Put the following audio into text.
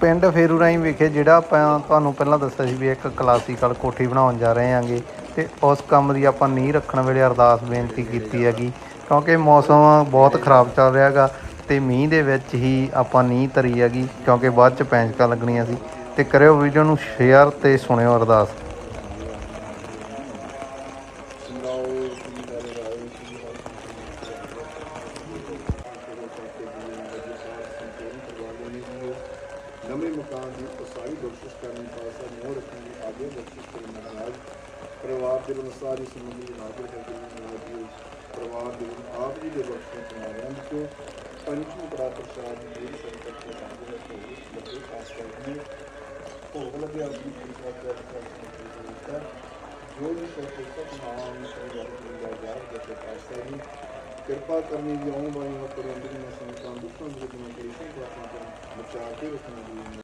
ਪਿੰਡ ਫੇਰੂਰਾਈ ਵਿਖੇ ਜਿਹੜਾ ਆਪਾਂ ਤੁਹਾਨੂੰ ਪਹਿਲਾਂ ਦੱਸਿਆ ਸੀ ਵੀ ਇੱਕ ਕਲਾਸੀਕਲ ਕੋਠੀ ਬਣਾਉਣ ਜਾ ਰਹੇ ਹਾਂਗੇ ਤੇ ਉਸ ਕੰਮ ਦੀ ਆਪਾਂ ਨੀਂਹ ਰੱਖਣ ਵੇਲੇ ਅਰਦਾਸ ਬੇਨਤੀ ਕੀਤੀ ਹੈਗੀ, ਕਿਉਂਕਿ ਮੌਸਮ ਬਹੁਤ ਖਰਾਬ ਚੱਲ ਰਿਹਾ ਹੈਗਾ ਤੇ ਮੀਂਹ ਦੇ ਵਿੱਚ ਹੀ ਆਪਾਂ ਨੀਂਹ ਧਰੀ ਹੈਗੀ, ਕਿਉਂਕਿ ਬਾਅਦ ਚ ਪੈਂਚਕਾਂ ਲੱਗਣੀਆਂ ਸੀ। ਤੇ ਕਰਿਓ ਵੀਡੀਓ ਨੂੰ ਸ਼ੇਅਰ ਤੇ ਸੁਣਿਓ ਅਰਦਾਸ। ਨਵੇਂ ਮਕਾਨ ਦੀ ਉਸਾਰੀ ਬਖਸ਼ਿਸ਼ ਕਰਨੀ ਪਾਸਾ ਮੋਹ ਰੱਖਣ ਦੀ ਆਗੇ ਬਖਸ਼ਿਸ਼ ਕਰਨ ਮਹਾਰਾਜ ਪਰਿਵਾਰ ਦੇ ਵੱਲੋਂ ਸਾਰੀ ਸਮੁੰਦਰੀ ਨਾਜ਼ਰ ਕਰਕੇ ਮਹਾਰਾਜ ਜੀ ਪਰਿਵਾਰ ਦੇ ਵੱਲੋਂ ਆਪ ਜੀ ਦੇ ਬਖਸ਼ਿਸ਼ ਸਮਾਰਿਆਂ ਵਿੱਚੋਂ ਪੰਚਮ ਕੜਾ ਪ੍ਰਸ਼ਾਦ ਦੀ ਜਿਹੜੀ ਸੰਕਟ ਦੇ ਨਾਲ ਦੇ ਲੱਗੇ ਖਾਸ ਕਰਕੇ ਭੋਗ ਲੱਗੇ ਆਪ ਜੀ ਕਰ ਜੋ ਵੀ ਸੋਚੇ ਨਾਮ ਸ੍ਰੀ ਗੁਰੂ ਗ੍ਰੰਥ ਸਾਹਿਬ ਜੀ ਦੇ ਪਾਸੇ ਕਿਰਪਾ ਕਰਨੀ ਦੀ ਆਉਣ ਵਾਲੀ ਵਕਤ ਅੰਦਰ ਮੈਂ ਸੰਤਾਂ ਦੁੱਖਾਂ ਦੇ ਜਿਵੇਂ ਕਰੀ ਸੰਤਾਂ ਬਚਾ ਕੇ ਰੱਖਣਾ ਦੀ